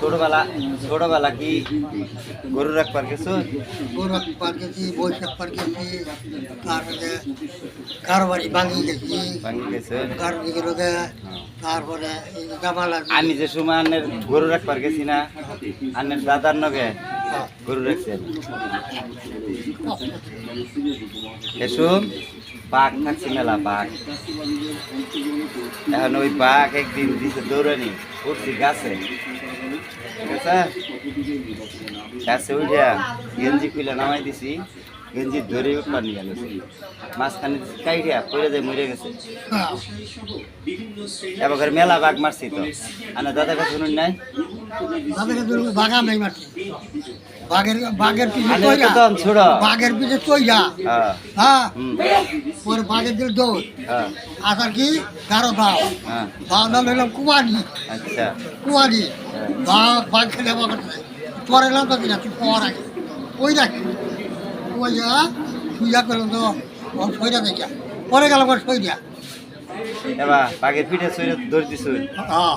ছোটবেলা ছোটবেলা কি গরু রাখবার কিছু গরু পার গেছি বই পার গেছি তারপরে কারবারি ভাঙি গেছি। ভাঙি গেছে। কারবারি লোকে তারপরে আমি যে সময় আন্নের গরু রাখবার গেছি না আন্নের দাদার নগে গরু রাখছে এসুম বাঘ থাকছে মেলা বাঘ। এখন ওই বাঘ একদিন দিছে দৌড়ানি উঠছি গাছে। ঠিক আছে? গাছে উঠিয়া গেঞ্জি খুলে নামাই দিছি, গেঞ্জি ধরে নিয়ে গেছে মাঝখানে কাইটিয়া পড়ে যায়, মরে গেছে। এবার মেলা বাঘ মারছি তো। আনা দাদা কাছে শুনুন নাই। তাদেরকে নেই মারছে বাঘের ছোট বাঘের চইরা হ্যাঁ। হ্যাঁ। পরে বাঘের দিল দৌড়। হ্যাঁ। আসার কি? গারো দাও হ্যাঁ। দাও নাম হলাম কুমারি আচ্ছা। কুমারি বাঘ খেলে পরে নাম তো কিনা? তুই পর আগে। ওই রাখি ওই যা সুইয়া করলাম তো সইরা দেখা। পরে গেলাম সইরা। এবার বাঘের পিঠে সইরে হ্যাঁ।